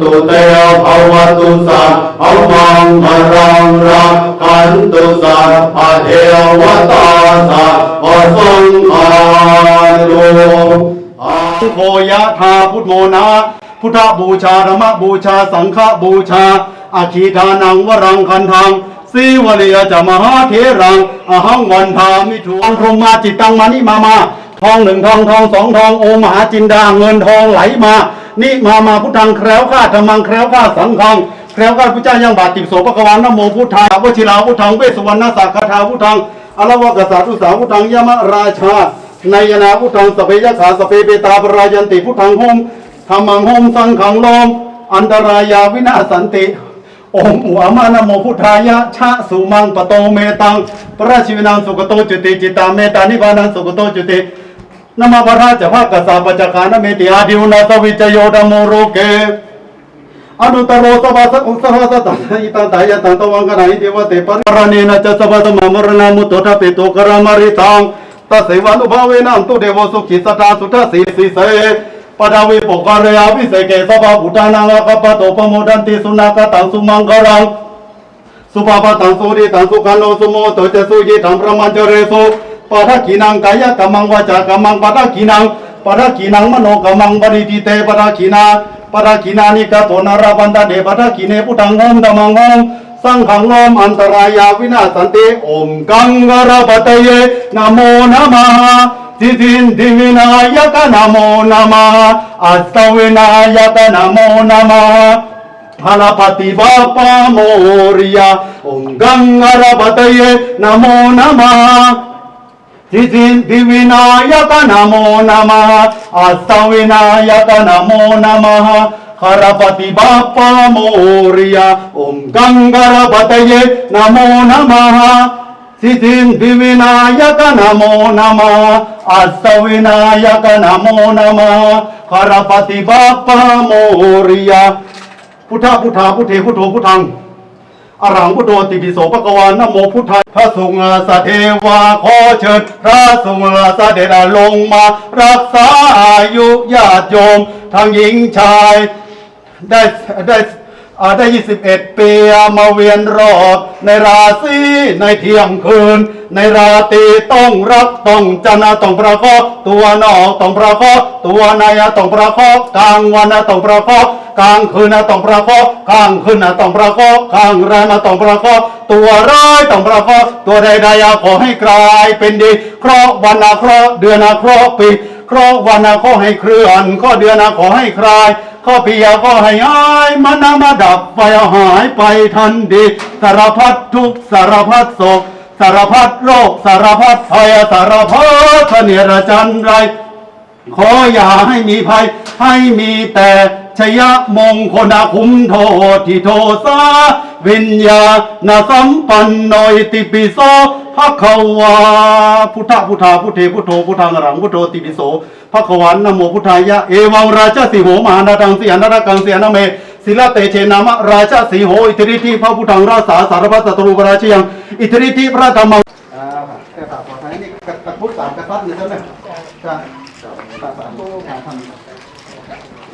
ตุเตภวตุสัพพมังคารังรักขันตุสัพพเทวตาสัพพสังฆานุอาพุทโธยะธาพุทโธนะพุทธบูชาธรรมบูชาสังฆบูชาอาคีทานังวรังคันทังสีวลียจะมหาเถรังอหังวันทามิถุอังพรหมาจิตตังมานิมามาทองหนึ่งทองทองสองทองโอมหาจินดาเงินทองไหลมา นิมามาพุทธังแคล้วข้าธรรมังแคล้วข้าสังฆังแคล้วข้าพุทธเจ้ายังบาติโสปะกวานนโมพุทธาวชิราพุทธังเวสวรรณสักคาทาพุทธังอรวกษัตรุสาพุทธังยมราชานายนาพุทธังสเปยขาสเปเปตาปรายันติพุทธังโหมธรรมังโหมสังขังโลมอันตรายาวินาสันติโอมอุอามานโมพุทธายะชะสุมังปโตเมตังพระชีวินังสุกโตจุติจิตาเมตานิพานังสุกโตจุติ นมาพระราชภาคกษาปจักขานเมติอาดิวนาสวิจโยดโมโรเกอนุตโรสวาสอุสหสตังอิตังตายตังตวังกนาอิเทวเตปริรณีนะจสวัสมามรณามุตโตทะเปโตกรามาริตังตัสเสวานุภาเวนันตุเดวสุขิสตาสุทัสสีสีเสปดาวิปกรยาวิเศเกสภาพุทธานังกัปปะโตปโมดันติสุนักตังสุมังกรังสุภาพตังสุริตังสุขันโนสุโมตเจสุยิตังพระมัญจเรสุ ปะทะกีนังกายกรรมังวาจากรรมังปะทะกีนังปะทะกีนังมโนกรรมังบริติเตปะทะกีนาปะทะกีนานิกาโตนาราบันตาเดปะทะกีเนพุทังโหมธรรมังโหมสังฆังโหมอันตรายาวินาสันติโอมกังกรปะเตเยนะโมนะมะทิสินทิวินายกนะโมนะมะอัสสวินายกนะโมนะมะ Hanapati Bapa Moria Om Gangarapataye Namo Namah Titin Divinayaka Namo Namah Astavinayaka Namo Namah Harapati Bapa Moria Om Gangarapataye Namo Namah Titin Divinayaka Namo Namah Astavinayaka Namo Namah Harapati Bapa Moria พุทธพุทธาพุทเทพุทโธพุทธัง อรังพุทโธติปิโสปะกวานโมพุทธายพระสงฆ์สเทวาขอเชิญ พระสงฆ์สเดชลงมา รักษาอายุญาติโยมทั้งหญิงชาย ได้ได้อ่าได้21ปีมาเวียนรอบ ในราศีในเที่ยงคืน ในราตรีต้องรักต้องจนาต้องประคาะตัวนอกต้องประคาะตัวในต้องประคาะกลางวันต้องประคาะ กลางคืนนะต้องประคาะกลางคืนนะต้องประคาะกลางแรมต้องประคาะตัวร้ายต้องประคาะตัวใดๆขอให้กลายเป็นดี เคราะห์วันนะเคราะห์เดือนนะเคราะห์ปีเคราะห์วันนะขอให้เคลื่อนข้อเดือนนะขอให้คลายข้อปียก็ให้หายมันนามาดับไฟหายไปทันดี สารพัดทุกสารพัดโศกสารพัดโรคสารพัดภัยสารพัดเสนียดจันไรขออย่าให้มีภัยให้มีแต่ ชยมงคลคุ้มโทที่โทสาวิญญาณสัมปันโนยติปิโสภะคะวาพุทธพุทธาพุทเทพุทโธพุทธังรังพุทโธติปิโสภะคะวันนโมพุทธายะเอวังราชสิโหมานาตังสีอนากังเสีอนาเมศิลาเตเชนามะราชสีโหอิทธิทิพระพุทธังราษาสารพัสตรูปราชยังอิทธิทิพระธรรมอ่าแค่ตาปลอดภัยนี่กระพุทธสามกษัตริย์นี่ใช่ไหมใช่ตาสามผู้หาทำ